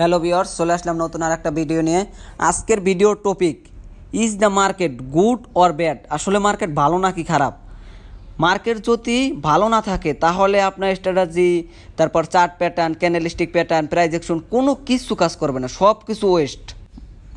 Hello viewers চলে আসলাম নতুন আর একটা ভিডিও নিয়ে। আজকের ভিডিওর topic is the market good or bad আসলে মার্কেট ভালো নাকি খারাপ? মার্কেট যদি ভালো না থাকে, তাহলে আপনার স্ট্র্যাটাজি তারপর chart pattern candlestick pattern price action কোনো কিছু কাজ করবে না সব কিছু ওয়েস্ট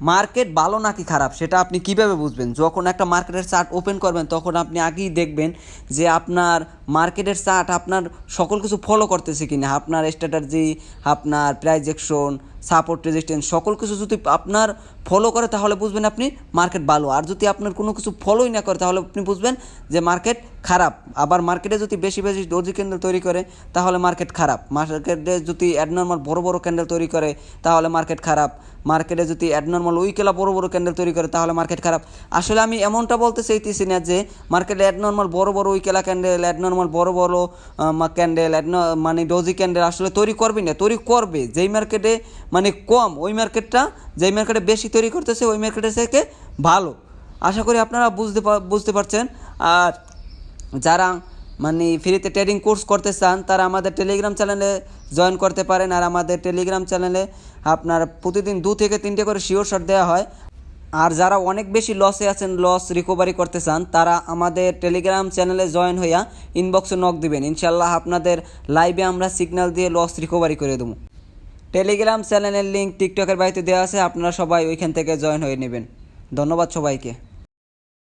মার্কেট ভালো নাকি খারাপ, সেটা আপনি কীভাবে বুঝবেন? যখন একটা মার্কেটের চার্ট ওপেন করবেন, তখন আপনি আগেই দেখবেন যে আপনার মার্কেটের চার্ট আপনার সকল কিছু ফলো করতেছে কিনা? আপনার স্ট্র্যাটাজি আপনার প্রাইজেকশন সাপোর্ট রেজিস্ট্যান্স সকল কিছু যদি আপনার ফলো করে, তাহলে বুঝবেন আপনি মার্কেট ভালো। আর যদি আপনার কোনো কিছু ফলোই না করে, তাহলে আপনি বুঝবেন যে মার্কেট খারাপ। আবার মার্কেটে যদি বেশি বেশি দর্জি ক্যান্ডেল তৈরি করে, তাহলে মার্কেট খারাপ। মার্কেটে যদি অ্যাডনর্মাল বড় বড় ক্যান্ডেল তৈরি করে, তাহলে মার্কেট খারাপ। মার্কেটে যদি অ্যাডনর্মাল উইকেলা বড় বড় ক্যান্ডেল তৈরি করে, তাহলে মার্কেট খারাপ। আসলে আমি এমনটা বলতে চাইতেছি না যে মার্কেটে অ্যাডনর্মাল বড় বড় উইকেলা ক্যান্ডেল অ্যাডনর্মাল বড় বড় ক্যান্ডেল মানে ডোজি ক্যান্ডেল আসলে তৈরি করবে না, তৈরি করবে। যেই মার্কেটে মানে কম, ওই মার্কেটটা যেই মার্কেটে বেশি তৈরি করতেছে, ওই মার্কেটের থেকে ভালো। আশা করি আপনারা বুঝতে বুঝতে পারছেন। আর যারা মানে ফ্রিতে ট্রেডিং কোর্স করতে চান, তারা আমাদের টেলিগ্রাম চ্যানেলে জয়েন করতে পারেন। আর আমাদের টেলিগ্রাম চ্যানেলে আপনার প্রতিদিন দু থেকে তিনটে করে শিওর শট দেওয়া হয়। আর যারা অনেক বেশি লসে আছেন লস রিকভারি করতে চান, তারা আমাদের টেলিগ্রাম চ্যানেলে জয়েন হইয়া ইনবক্সে নক দিবেন। ইনশাল্লাহ আপনাদের লাইভে আমরা সিগন্যাল দিয়ে লস রিকভারি করে দেবো। টেলিগ্রাম চ্যানেলের লিঙ্ক টিকটকের বাড়িতে দেওয়া আছে, আপনারা সবাই ওইখান থেকে জয়েন হয়ে নেবেন। ধন্যবাদ সবাইকে।